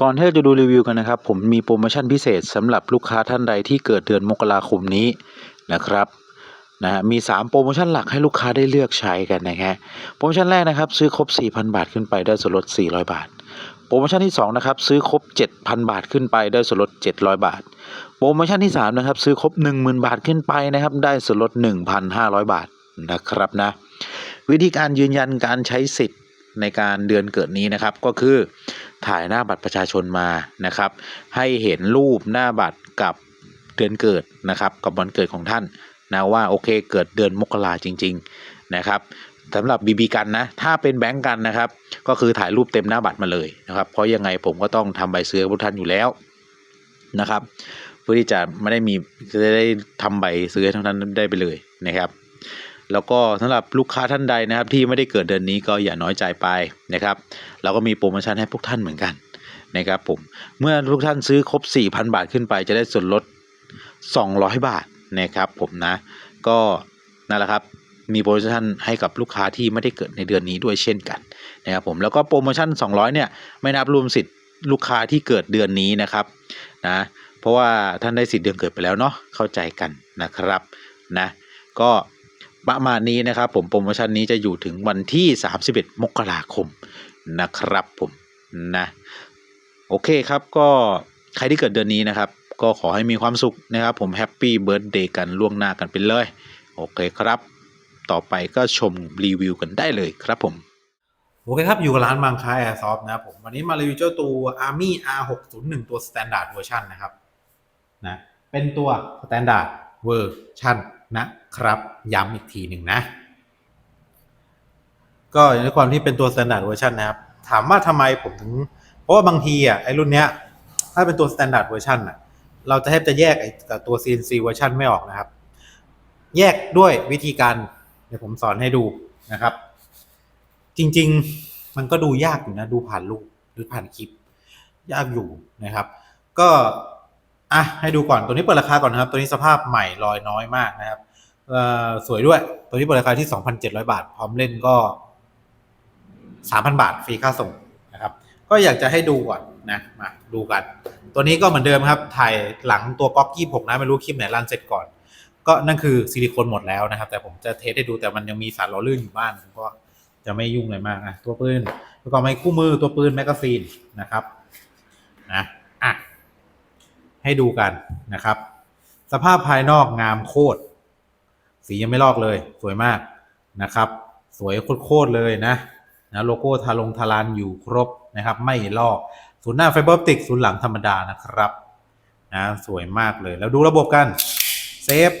ก่อนที่เราจะดูรีวิวกันนะครับ ผมมีโปรโมชั่นพิเศษสำหรับลูกค้าท่านใดที่เกิดเดือนมกราคมนี้นะครับนะฮะมี 3 โปรโมชั่นหลักให้ลูกค้าได้เลือกใช้กันนะฮะโปรโมชั่นแรกนะครับ ซื้อครบ 4,000 บาทขึ้นไปได้ส่วนลด 400 บาท โปรโมชั่นที่ 2 นะครับ ซื้อครบ 7,000 บาทขึ้นไปได้ส่วนลด 700 บาท โปรโมชั่นที่ 3 นะครับ ซื้อครบ 10,000 บาทขึ้นไปนะครับ ได้ส่วนลด 1,500 บาทนะครับนะวิธีการยืนยันการใช้สิทธิ์ ในการเดือนเกิดนี้นะครับ ก็คือถ่ายหน้าบัตรประชาชนมานะครับ ให้เห็นรูปหน้าบัตรกับเดือนเกิดนะครับ กับวันเกิดของท่านนะว่าโอเคเกิดเดือนมกราจริง ๆนะครับสำหรับบีบีกันนะ ถ้าเป็นแบงก์กันนะครับ ก็คือถ่ายรูปเต็มหน้าบัตรมาเลยนะครับ เพราะยังไงผมก็ต้องทำใบซื้อพวกท่านอยู่แล้วนะครับ เพื่อที่จะไม่ได้มีจะได้ทำใบซื้อให้ทั้งท่านได้ไปเลยนะครับ แล้วก็สำหรับลูกค้าท่านใดนะครับ ที่ไม่ได้เกิดเดือนนี้ก็อย่าน้อยใจไปนะครับ เราก็มีโปรโมชั่นให้พวกท่านเหมือนกันนะครับผมเมื่อทุกท่านซื้อครบ 4,000 บาทขึ้นไปจะได้ส่วนลด 200 บาทนะครับผมนะ ก็นั่นแหละครับมีโปรโมชั่นให้กับลูกค้าที่ไม่ได้เกิดในเดือนนี้ด้วยเช่นกันนะครับผมแล้วก็โปรโมชั่น 200 เนี่ยไม่นับรวมสิทธิ์ลูกค้าที่เกิดเดือนนี้นะครับนะเพราะว่าท่านได้สิทธิ์เดือนเกิดไปแล้วเนาะเข้าใจกันนะครับนะก็ ประมาณนี้นะครับผมโปรโมชั่นนี้จะอยู่ถึงวันที่ 31 มกราคมนะครับผมนะโอเคครับก็ใครที่เกิดเดือนนี้นะครับ ก็ขอให้มีความสุขนะครับ ผมแฮปปี้เบิร์ดเดย์กันล่วงหน้ากันไปเลย โอเคครับ ต่อไปก็ชมรีวิวกันได้เลยครับผมโอเคครับอยู่กับร้านบางค้าแอร์ซอฟนะครับผมวันนี้มารีวิวเจ้าตัว Army R601 ตัว Standard Version นะครับนะเป็นตัว Standard Version นะครับ ย้ำอีกทีหนึ่งนะ ก็ในความที่เป็นตัว Standard Version นะครับ ถามว่าทำไมผมถึง เพราะว่าบางทีอะไอ้รุ่นเนี้ย ถ้าเป็นตัว Standard Version อะ เราจะแทบจะแยกไอ้กับตัว CNC Version ไม่ออกนะครับ แยกด้วยวิธีการ เดี๋ยวผมสอนให้ดูนะครับ จริง ๆ มันก็ดูยากอยู่นะ ดูผ่านรูปหรือผ่านคลิป ยากอยู่นะครับ ก็ อะให้ดูก่อนตัวนี้เปิดราคาก่อนนะครับ ตัวนี้สภาพใหม่ลอยน้อยมากนะครับสวยด้วย ตัวนี้เปิดราคาที่ 2,700 บาท พร้อมเล่นก็ 3,000 บาทฟรีค่าส่งนะครับ ก็อยากจะให้ดูก่อนนะมาดูกัน ตัวนี้ก็เหมือนเดิมครับ ถ่ายหลังตัวก๊อกกี้ผมนะไม่รู้คลิปไหนรันเสร็จก่อน ก็นั่นคือซิลิโคนหมดแล้วนะครับ แต่ผมจะเทสให้ดูแต่มันยังมีสารหล่อลื่นอยู่บ้างผมก็จะไม่ยุ่งอะไรมากนะตัวปืนประกอบไม้คู่มือตัวปืนแมกกาซีนนะครับนะ ให้ดูกันนะครับ สภาพภายนอกงามโคตร สียังไม่ลอกเลย สวยมากนะครับ สวยโคตรเลยนะนะโลโก้ทาลงทาลานอยู่ครบนะครับ ไม่ลอกศูนย์หน้าไฟเบอร์ติกศูนย์หลังธรรมดานะครับนะสวยมากเลย แล้วดูระบบกันเซฟ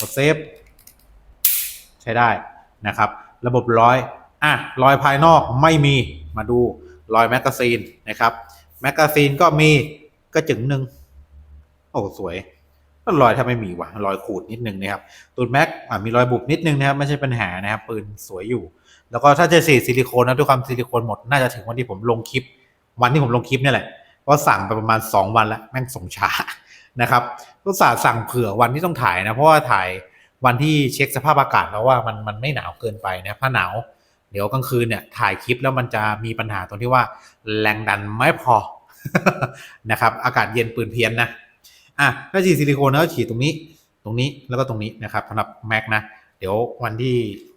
กดเซฟใช้ได้นะครับ ระบบร้อยอะรอยภายนอกไม่มีมาดูรอยแมกกาซีนนะครับแมกกาซีนก็มีกระจึงหนึ่ง โอ้สวยรอยถ้าไม่มีวะรอยขูดนิดนึงนะครับตูดแม็กมีรอยบุบนิดนึงนะครับไม่ใช่ปัญหานะครับปืนสวยอยู่ แล้วก็ถ้าจะสีซิลิโคนนะด้วยความซิลิโคนหมดน่าจะถึงวันที่ผมลงคลิป วันที่ผมลงคลิปนี่แหละเพราะสั่งไปประมาณ 2 วันแล้วแม่งส่งช้านะครับก็สาห์สั่งเผื่อวันที่ต้องถ่ายนะเพราะว่าถ่ายวันที่เช็คสภาพอากาศแล้วว่ามันมันไม่หนาวเกินไปนะถ้าหนาวเดี๋ยวกลางคืนเนี่ยถ่ายคลิปแล้วมันจะมีปัญหาตรงที่ว่าแรงดันไม่พอนะครับอากาศเย็นปืนเพี้ยนนะ อะถ้าฉีดซิลิโคนแล้วฉีดตรงนี้ ตรงนี้แล้วก็ตรงนี้นะครับสำหรับแม็กนะ เดี๋ยววันที่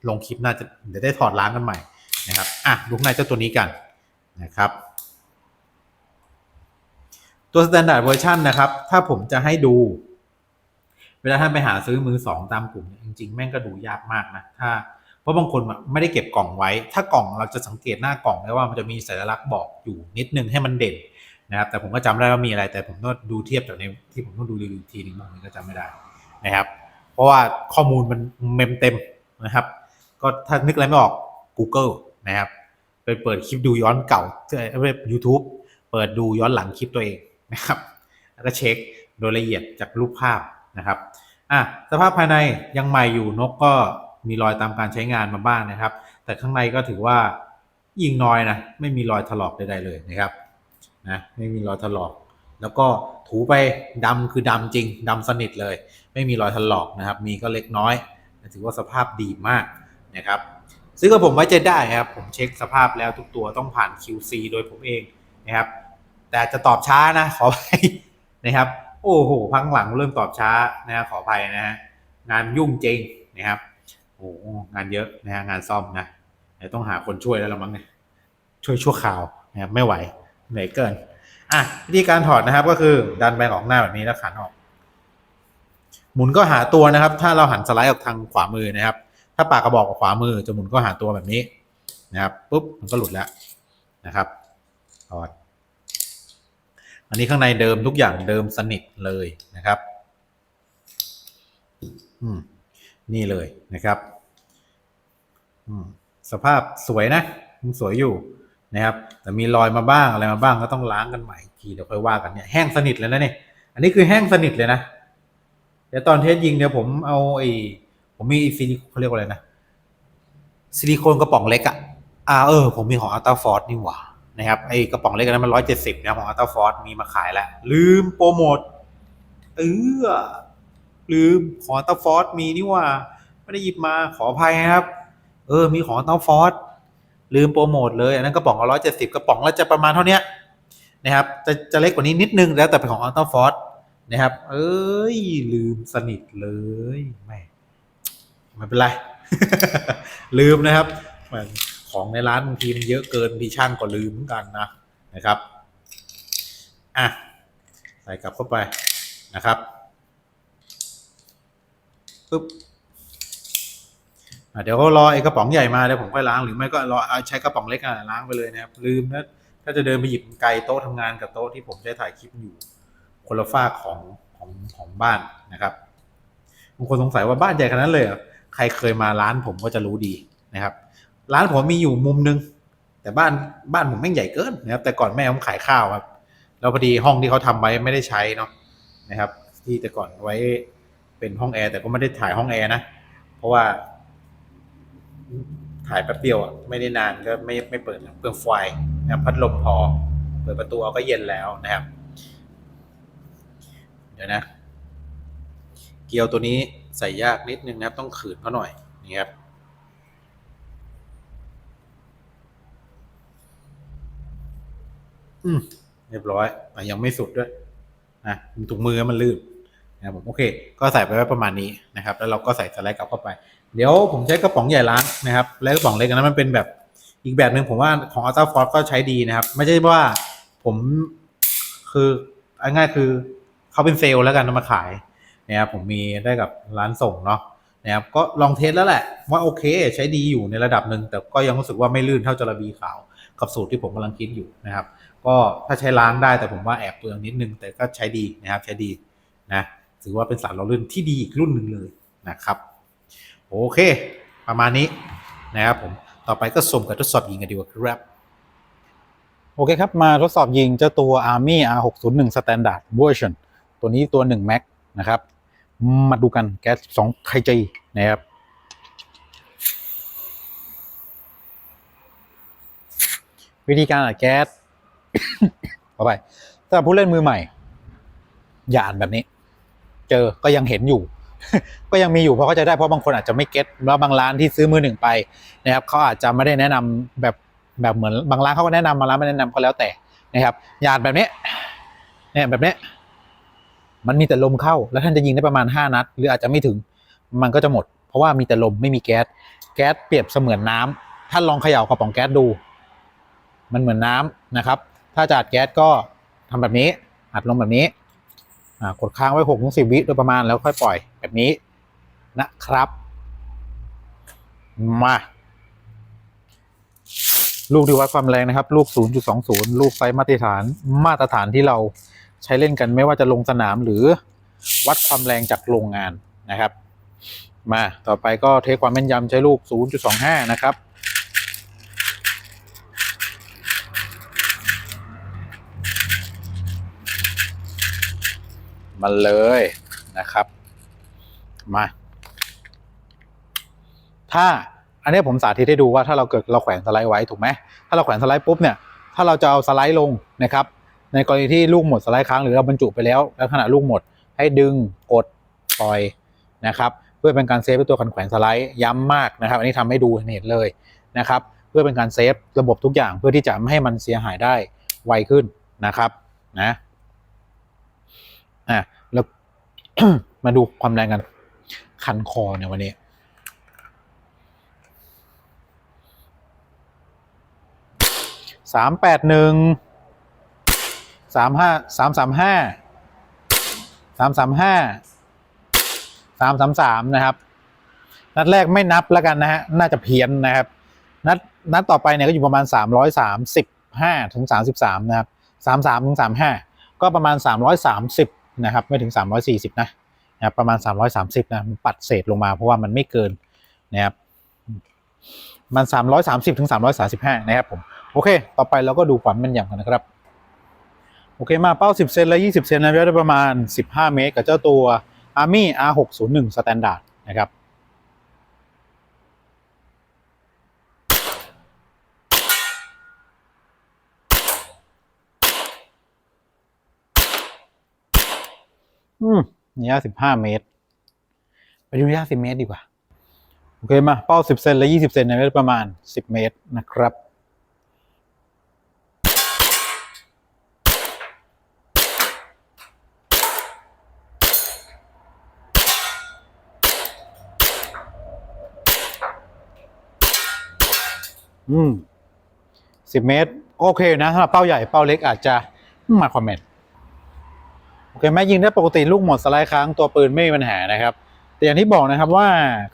ลงคลิปน่าจะเดี๋ยวได้ถอดล้างกันใหม่นะครับอะดูข้างในเจ้าตัวนี้กันนะครับ ตัว standard version นะครับ ถ้าผมจะให้ดู เวลาท่านไปหาซื้อมือสองตามกลุ่มเนี่ยจริงๆ แม่งก็ดูยากมากนะถ้าเพราะบางคนอะไม่ได้เก็บกล่องไว้ ถ้ากล่องเราจะสังเกตหน้ากล่องได้ว่ามันจะมีสัญลักษณ์บอกอยู่นิดนึงให้มันเด่น นะครับแต่ผมก็จำได้ว่ามีอะไร แต่ผมก็ดูเทียบจากในที่ผมต้องดูรีวิวทีนึงบางทีก็จำไม่ได้นะครับ เพราะว่าข้อมูลมันเมมเต็มนะครับ ก็ถ้านึกอะไรไม่ออก Google นะครับไปเปิดคลิปดูย้อนเก่าเว็บ YouTube เปิดดูย้อนหลังคลิปตัวเองนะครับแล้วก็เช็คโดยละเอียดจากรูปภาพนะครับอะสภาพภายในยังใหม่อยู่นกก็มีรอยตามการใช้งานมาบ้างนะครับ แต่ข้างในก็ถือว่ายิงน้อยนะไม่มีรอยถลอกใดๆเลยนะครับ นะไม่มีรอยถลอก แล้วก็ถูไปดำคือดำจริงดำสนิทเลย ไม่มีรอยถลอกนะครับ มีก็เล็กน้อย ถือว่าสภาพดีมากนะครับซื้อกับผมไว้ใจได้ครับ ผมเช็คสภาพแล้วทุกตัวต้องผ่าน QC โดยผมเองนะครับ แต่จะตอบช้านะขออภัยนะครับโอ้โหพังหลังเริ่มตอบช้านะขออภัยนะฮะงานยุ่งจริงนะครับโอ้โหงานเยอะนะฮะงานซ่อมนะต้องหาคนช่วยแล้วละมั้งเนี่ยช่วยชั่วคราวนะครับไม่ไหว เหนื่อยเกิน อะวิธีการถอดนะครับก็คือดันไปออกหน้าแบบนี้แล้วขันออก หมุนก็หาตัวนะครับ ถ้าเราหันสไลด์ออกทางขวามือนะครับ ถ้าปากกระบอกออกขวามือจะหมุนก็หาตัวแบบนี้นะครับปุ๊บมันก็หลุดแล้วนะครับถอด อันนี้ข้างในเดิมทุกอย่างเดิมสนิทเลยนะครับอืมนี่เลยนะครับ อืมสภาพสวยนะยังสวยอยู่ นะครับ แต่มีรอยมาบ้างอะไรมาบ้างก็ต้องล้างกันใหม่อีกทีเดี๋ยวค่อยว่ากันเนี่ยแห้งสนิทเลยนะเนี่ยอันนี้คือแห้งสนิทเลยนะเดี๋ยวตอนเทสยิงเดี๋ยวผมเอาไอ้ผมมีซิลิเขาเรียกว่าอะไรนะซิลิโคนกระป๋องเล็กอะอ่าเออผมมีของอัลตาฟอร์ดนี่หว่านะครับไอ้กระป๋องเล็กนั้นมันร้อยเจ็ดสิบนะของอัลตาฟอร์ดมีมาขายแล้วลืมโปรโมทเออลืมของอัลตาฟอร์ดมีนี่หว่า ไม่ได้หยิบมาขออภัยนะครับ เออ มีของอัลตาฟอร์ ลืมโปรโมทเลยอันนั้นกระป๋องละร้อยเจ็ดสิบกระป๋องละจะประมาณเท่านี้นะครับจะจะเล็กกว่านี้นิดนึงแล้วแต่เป็นของอัลต a าฟอร์นะครับ เอ้ย ลืมสนิทเลยแม่ไม่เป็นไร ลืมนะครับของในร้านบางทีมันเยอะเกินบางทีช่างก็ลืมเหมือนกันนะนะครับอะใส่กลับเข้าไปนะครับปึ๊บ เดี๋ยวก็รอไอ้กระป๋องใหญ่มาเดี๋ยวผมค่อยล้างหรือไม่ก็รอใช้กระป๋องเล็กอะล้างไปเลยนะครับลืมนะถ้าจะเดินไปหยิบไกลโต๊ะทำงานกับโต๊ะที่ผมใช้ถ่ายคลิปอยู่คนละฝ้าของของของบ้านนะครับบางคนสงสัยว่าบ้านใหญ่ขนาดนั้นเลยใครเคยมาร้านผมก็จะรู้ดีนะครับ ร้านผมมีอยู่มุมนึง แต่บ้านบ้านผมแม่งใหญ่เกินนะครับ แต่ก่อนแม่ผมขายข้าวครับแล้วพอดีห้องที่เขาทำไว้ไม่ได้ใช้เนาะนะครับ ที่แต่ก่อนไว้เป็นห้องแอร์แต่ก็ไม่ได้ถ่ายห้องแอร์นะเพราะว่า ถ่ายแป๊บเดียวอะไม่ได้นานก็ไม่ไม่เปิดเปลืองไฟนะครับพัดลมพอ เปิดประตูเอาก็เย็นแล้วนะครับ เดี๋ยวนะ เกลียวตัวนี้ใส่ยากนิดนึงนะครับ ต้องขืนเขาหน่อยนี่ครับอืมเรียบร้อยอะยังไม่สุดด้วยนะถุงมือมันลื่นนะครับผมโอเค ก็ใส่ไปไว้ประมาณนี้นะครับ แล้วเราก็ใส่สไลด์กลับเข้าไป เดี๋ยวผมใช้กระป๋องใหญ่ล้างนะครับ แล้วกระป๋องเล็กอันนั้นมันเป็นแบบอีกแบบหนึ่งผมว่าของ Ultra Force ก็ใช้ดีนะครับ ไม่ใช่ว่าผมคือง่ายคือเขาเป็นเซลล์แล้วกันเอามาขายนะครับผมมีได้กับร้านส่งเนาะนะครับก็ลองเทสแล้วแหละ ว่าโอเค ใช้ดีอยู่ในระดับหนึ่งแต่ก็ยังรู้สึกว่าไม่ลื่นเท่าจระบีขาว กับสูตรที่ผมกำลังคิดอยู่นะครับ ก็ถ้าใช้ล้างได้แต่ผมว่าแอบเปลืองนิดนึง แต่ก็ใช้ดีนะครับใช้ดีนะถือว่าเป็นสารล้อลื่นที่ดีอีกรุ่นหนึ่งเลยนะครับ โอเค ประมาณนี้นะครับผมต่อไปก็ส่งกับทดสอบยิงกันดีกว่าครับโอเคครับ มาทดสอบยิงเจ้าตัว Army R601 Standard Version ตัวนี้ตัว 1 Max นะครับ มาดูกันแก๊ส2ไคจีนะครับวิธีการอัดแก๊สต่อไปสำหรับผู้เล่นมือใหม่ อย่าอ่านแบบนี้ เจอก็ยังเห็นอยู่ ก็ยังมีอยู่เพราะเขาใจะได้เพราะบางคนอาจจะไม่เก็ตแล้วบางร้านที่ซื้อมือหนึ่งไปนะครับเขาอาจจะไม่ได้แนะนำแบบแบบเหมือนบางร้านเขาก็แนะนำบางร้านไม่แนะนำก็แล้วแต่นะครับอย่าอ่านแบบนี้เนี่ยแบบนี้มันมีแต่ลมเข้า แล้วท่านจะยิงได้ประมาณ 5 นัด หรืออาจจะไม่ถึงมันก็จะหมด เพราะว่ามีแต่ลมไม่มีแก๊สแก๊สเปรียบเสมือนน้ำท่านลองเขย่ากระป๋องแก๊สดู มันเหมือนน้ำนะครับ ถ้าจะอัดแก๊สก็ทำแบบนี้อัดลมแบบนี้ กดค้างไว้หกถึงสิบวิโดยประมาณแล้วค่อยปล่อยแบบนี้นะครับ มาลูกที่วัดความแรงนะครับ ลูก 0.20 ลูกไซส์มาตรฐานมาตรฐานที่เราใช้เล่นกันไม่ว่าจะลงสนามหรือวัดความแรงจากโรงงานนะครับ มาต่อไปก็เทสความแม่นยำใช้ลูก 0.25 นะครับ มาเลยนะครับ มา ถ้าอันนี้ผมสาธิตให้ดูว่าถ้าเราเกิดเราแขวนสไลด์ไว้ถูกไหมถ้าเราแขวนสไลด์ปุ๊บเนี่ยถ้าเราจะเอาสไลด์ลงนะครับ ในกรณีที่ลูกหมดสไลด์ค้างหรือเราบรรจุไปแล้วแล้วขณะลูกหมด ให้ดึงกดปล่อยนะครับ เพื่อเป็นการเซฟตัวคันแขวนสไลด์ย้ำมากนะครับ อันนี้ทำให้ดูเห็นเลยนะครับ เพื่อเป็นการเซฟระบบทุกอย่างเพื่อที่จะไม่ให้มันเสียหายได้ไวขึ้นนะครับนะ อะแล้ว มาดูความแรงกัน คันคอเนี่ยวันนี้ สามแปดหนึ่ง สามห้า สามสามห้า สามสามห้า สามสามสามนะครับ นัดแรกไม่นับแล้วกันนะฮะ น่าจะเพี้ยนนะครับ นัดนัดต่อไปเนี่ยก็อยู่ประมาณสามร้อยสามสิบห้าถึงสามสิบสามนะครับสามสามถึงสามห้าก็ประมาณสามร้อยสามสิบ นะครับไม่ถึง 340 นะนะครับประมาณ 330 นะมันปัดเศษลงมาเพราะว่ามันไม่เกินนะครับมัน 330 ถึง 335 นะครับผมโอเค ต่อไปเราก็ดูความแม่นยำกันนะครับ โอเคมาเป้า 10 เซนและ 20 เซนนะได้ประมาณ 15 เมตร กับเจ้าตัว Army R601 Standard นะครับ อืม ระยะ15เมตร ไปดูระยะ10เมตรดีกว่า โอเคมา เป้า10เซนและ20เซนนะได้ประมาณ10เมตรนะครับอืมสิบเมตร โอเคนะสำหรับเป้าใหญ่เป้าเล็กอาจจะมาคอมเมนต์ โอเคแม้ยิงได้ปกติลูกหมดสไลด์ค้างตัวปืนไม่มีปัญหานะครับ แต่อย่างที่บอกนะครับว่า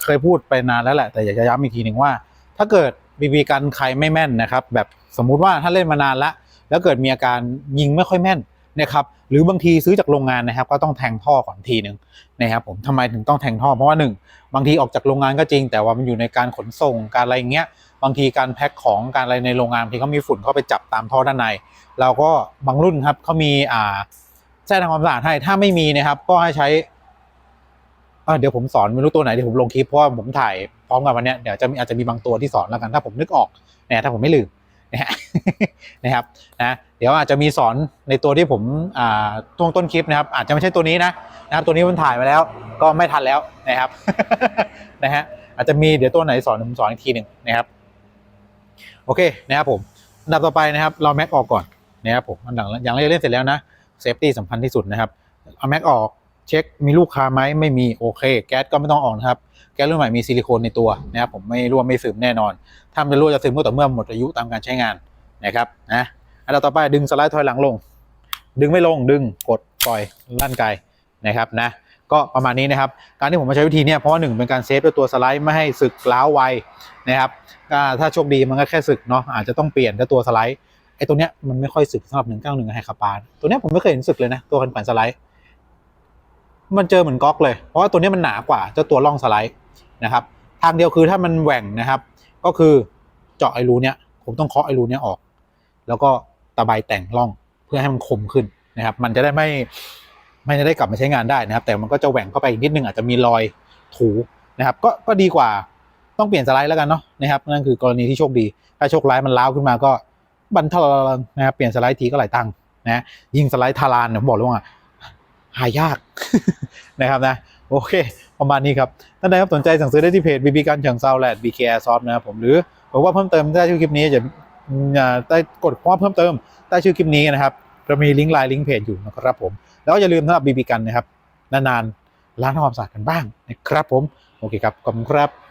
เคยพูดไปนานแล้วแหละ แต่อยากจะย้ำอีกทีหนึ่งว่า ถ้าเกิดบีบีกันใครไม่แม่นนะครับ แบบสมมุติว่าถ้าเล่นมานานละ แล้วเกิดมีอาการยิงไม่ค่อยแม่นนะครับหรือบางทีซื้อจากโรงงานนะครับ ก็ต้องแทงท่อก่อนทีหนึ่งนะครับผมทำไมถึงต้องแทงท่อเพราะว่าหนึ่งบางทีออกจากโรงงานก็จริง แต่ว่ามันอยู่ในการขนส่งการอะไรเงี้ยบางทีการแพ็คของการอะไรในโรงงานบางทีเขามีฝุ่นเข้าไปจับตามท่อด้านใน เราก็บางรุ่นครับเขามีอ่า แช่ทำความสะอาดให้ถ้าไม่มีนะครับ ก็ให้ใช้เดี๋ยวผมสอนไม่รู้ตัวไหนเดี๋ยวผมลงคลิปเพราะว่าผมถ่ายพร้อมกันวันนี้เดี๋ยวจะมีอาจจะมีบางตัวที่สอนแล้วกัน ถ้าผมนึกออกนะถ้าผมไม่ลืมนะฮะนะครับนะเดี๋ยวอาจจะมีสอนในตัวที่ผมอ่าต้นต้นคลิปนะครับ อาจจะไม่ใช่ตัวนี้นะนะครับตัวนี้มันถ่ายมาแล้ว ก็ไม่ทันแล้วนะครับนะฮะอาจจะมีเดี๋ยวตัวไหนสอนผมสอนอีกทีหนึ่งนะครับ โอเคนะครับผมอันดับต่อไปนะครับ เราแม็กออกก่อนนะครับผมอันดับอย่างแรกเล่นเสร็จแล้วนะ เซฟตี้สำคัญที่สุดนะครับ เอาแม็กออกเช็คมีลูกค้าไหมไม่มีโอเค แก๊สก็ไม่ต้องออกนะครับ แก๊สรุ่นใหม่มีซิลิโคนในตัวนะครับผมไม่รั่วไม่ซึมแน่นอน ถ้ามันจะรั่วจะซึมก็ต่อเมื่อหมดอายุตามการใช้งานนะครับนะอันดับต่อไปดึงสไลด์ถอยหลังลง ดึงไม่ลงดึงกดปล่อยลั่นไกลนะครับนะก็ประมาณนี้นะครับ การที่ผมมาใช้วิธีเนี้ยเพราะว่าหนึ่งเป็นการเซฟด้วยตัวสไลด์ไม่ให้สึกล้าวไวนะครับถ้าโชคดีมันก็แค่สึกเนาะอาจจะต้องเปลี่ยนแต่ตัวสไลด์ อ้ตัวเนี้ยมันไม่ค่อยสึกสำหรับ191ไฮคาปานตัวเนี้ยผมไม่เคยเห็นสึกเลยนะตัวกันแขวนสไลด์มันเจอเหมือนก๊อกเลยเพราะว่าตัวเนี้ยมันหนากว่าเจ้าตัวร่องสไลด์นะครับทางเดียวคือถ้ามันแหว่งนะครับ ก็คือเจาะไอรูเนี้ยผมต้องเคาะไอรูเนี้ยออก แล้วก็ตะไบแต่งร่องเพื่อให้มันคมขึ้นนะครับ มันจะได้ไม่ไม่ได้กลับมาใช้งานได้นะครับ แต่มันก็จะแหว่งเข้าไปอีกนิดนึงอาจจะมีรอยถูนะครับ ก็ก็ดีกว่าต้องเปลี่ยนสไลด์แล้วกันเนาะนะครับนั่นคือกรณีที่โชคดี ถ้าโชคร้ายมันล้าวขึ้นมาก็ บันทลนนะครับเปลี่ยนสไลด์ทีก็หลายตังค์นะยิงสไลด์ทารานผมบอกเลยว่าหายากนะครับนะโอเค ประมาณนี้ครับท่านใดครับสนใจสั่งซื้อได้ที่เพจ BB กันเชิงเซาแลด BK Airsoft นะครับผมหรือบอกว่าเพิ่มเติมใต้ชื่อคลิปนี้จะอ่าได้กดข้อเพิ่มเติมใต้ชื่อคลิปนี้นะครับจะมีลิงก์ไลน์ลิงก์เพจอยู่นะครับผมแล้วก็อย่าลืมสำหรับ BB กันนะครับนานๆล้างทำความสะอาดกันบ้างนะครับผมโอเคครับขอบคุณครับ